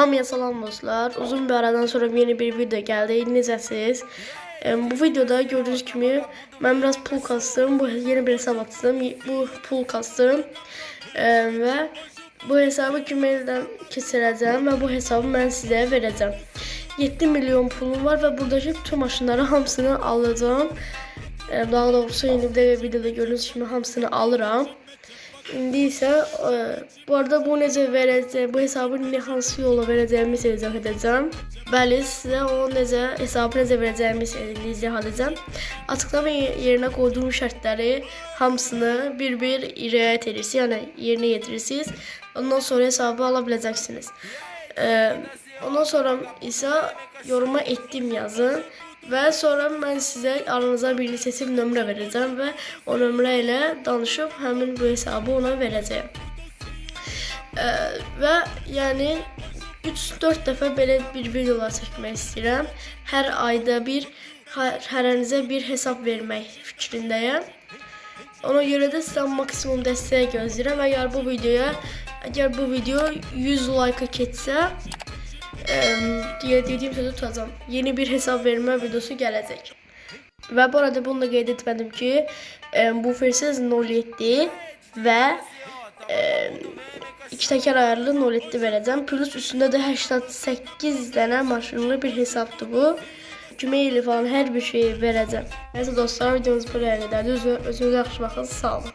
Hamıya salam dostlar. Uzun bir aradan sonra yeni bir video geldi. Necəsiz? Bu videoda gördüğünüz gibi ben biraz pul kastım. Bu yeni bir hesap açtım. Bu pul kastım. Em, ve bu hesabı Gmail'den kesireceğim ve bu hesabı ben size vereceğim. 7 milyon pulum var ve buradaki tüm maşınları hamısını alacağım. Em, Daha doğrusu yeni bir videoda gördüğünüz gibi hamısını alıram. İndi isə e, bu arada bu necə verəcəm, bu hesabı nə hansı yolla verəcəyimi sizə izah edəcəm. Bəli, sizə o necə hesabı necə verəcəyimi izah edəcəm. Açıqlama yerinə qoyduğum şərtləri hamısını bir-bir riayət edirsiniz, yəni yerinə yetirirsiniz. Ondan sonra hesabı ala biləcəksiniz. E, ondan sonra isə yoruma etdim yazın. Və sonra mən sizə aranıza birini seçib nömrə verəcəm və o nömrə ilə danışıb həmin bu hesabı ona verəcəyəm. Ə, və yəni 3-4 dəfə belə bir videolar çəkmək istəyirəm. Hər ayda bir hər, hərənizə bir hesab vermək fikrindəyəm. Ona görə də sizdən maksimum dəstək gözləyirəm. Əgər bu videoya əgər bu video 100 like keçsə, Em, diye dediğim sözü tutacağım. Yeni bir hesap verme videosu gelecek. Ve bu arada bunu da qeyd etmədim ki, bu versiz 07 və em, iki təkər ayarlı 07 verəcəm. Plus üstündə də 88 dənə maşınlı bir hesabdır bu. Gmail falan hər bir şeyi verəcəm. Nəysə dostlar, videomuz buraya qədərdir. Özünüzə yaxşı baxın. Sağ olun.